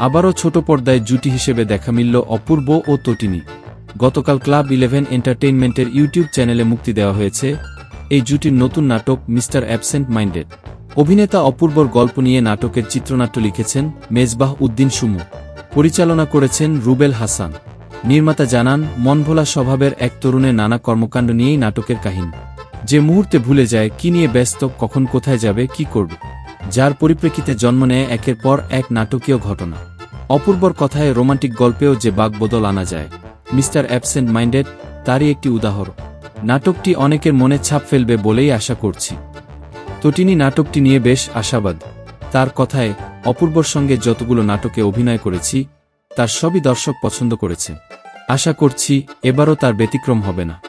আবারও ছোট পর্দায় জুটি হিসেবে দেখা মিলল অপূর্ব ও তটিনী। গতকাল ক্লাব ইলেভেন এন্টারটেইনমেন্টের ইউটিউব চ্যানেলে মুক্তি দেওয়া হয়েছে এই জুটির নতুন নাটক মিস্টার অ্যাবসেন্ট মাইন্ডেড। অভিনেতা অপূর্বর গল্প নিয়ে নাটকের চিত্রনাট্য লিখেছেন মেজবাহ উদ্দিন সুমু। পরিচালনা করেছেন রুবেল হাসান। নির্মাতা জানান, মনভোলা স্বভাবের এক তরুণের নানা কর্মকাণ্ড নিয়েই নাটকের কাহিনী। যে মুহূর্তে ভুলে যায়, কি নিয়ে ব্যস্ত, কখন কোথায় যাবে, কি করবে? যার পরিপ্রেক্ষিতে জন্ম নেয় একের পর এক নাটকীয় ঘটনা। অপূর্বর কথায় রোমান্টিক গল্পেও যে বাকবদল আনা যায়, মিস্টার অ্যাবসেন্ট মাইন্ডেড, তারই একটি উদাহরণ। নাটকটি অনেকের মনে ছাপ ফেলবে বলেই আশা করছি। তটিনী নাটকটি নিয়ে বেশ আশাবাদ। তার কথায়, অপূর্বর সঙ্গে যতগুলো নাটকে অভিনয় করেছি, তার সবই দর্শক পছন্দ করেছে। আশা করছি, এবারও তার ব্যতিক্রম হবে না।